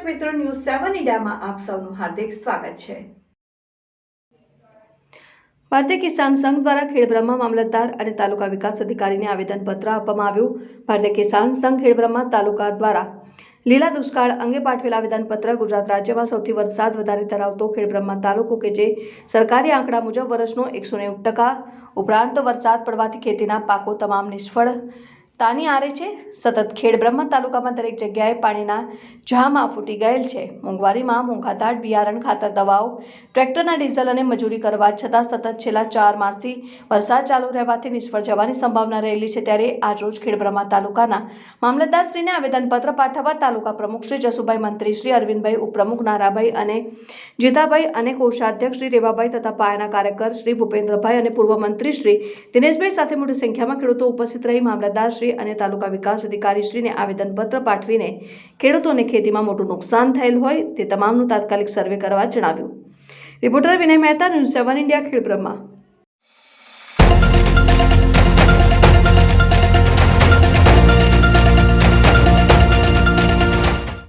News સેવન ઇન્ડિયામાં આપ સૌનું હાર્દિક સ્વાગત છે. ભારતીય કિસાન સંઘ દ્વારા ખેડબ્રહ્મા મામલતદાર અને તાલુકા વિકાસ અધિકારીને આવેદનપત્ર આપવામાં આવ્યું. ભારતીય કિસાન સંઘ ખેડબ્રહ્મા તાલુકા દ્વારા લીલા દુષ્કાળ અંગે પાઠવેલા આવેદનપત્ર ગુજરાત રાજ્યમાં સૌથી વરસાદ વધારે ધરાવતો ખેડબ્રહ્મા તાલુકો કે જે સરકારી આંકડા મુજબ વર્ષનો એકસો નેવું ટકા ઉપરાંત વરસાદ પડવાથી ખેતીના પાકો તમામ નિષ્ફળ તાની આરે છે? સતત ખેડબ્રહ્મા તાલુકામાં દરેક જગ્યાએ પાણીના જામાં ફૂટી ગયેલ છે. મોંઘવારીમાં મોંઘાદાટ બિયારણ ખાતર દવાઓ, ટ્રેક્ટરના ડીઝલ અને મજૂરી કરવા છતાં સતત છેલ્લા ચાર માસથી વરસાદ ચાલુ રહેવાથી નિષ્ફળ જવાની સંભાવના રહેલી છે. ત્યારે આજરોજ ખેડબ્રહ્મા તાલુકાના મામલતદારશ્રીને આવેદનપત્ર પાઠવવા તાલુકા પ્રમુખ શ્રી જસુભાઈ મંત્રી, શ્રી અરવિંદભાઈ ઉપપ્રમુખ, નારાભાઈ અને જીતાભાઈ અને કોષાધ્યક્ષ શ્રી રેવાભાઈ તથા પાયાના કાર્યકર શ્રી ભૂપેન્દ્રભાઈ અને પૂર્વ મંત્રી શ્રી દિનેશભાઈ સાથે મોટી સંખ્યામાં ખેડૂતો ઉપસ્થિત રહી મામલતદાર શ્રી અને તાલુકા વિકાસ અધિકારી શ્રીને આવેદનપત્ર પાઠવીને ખેડૂતોને ખેતીમાં મોટું નુકસાન થયેલ હોય તે તમામનું તાત્કાલિક સર્વે કરવા જણાવ્યું. Reporter Vinay Mehta news seven India Khedbrahma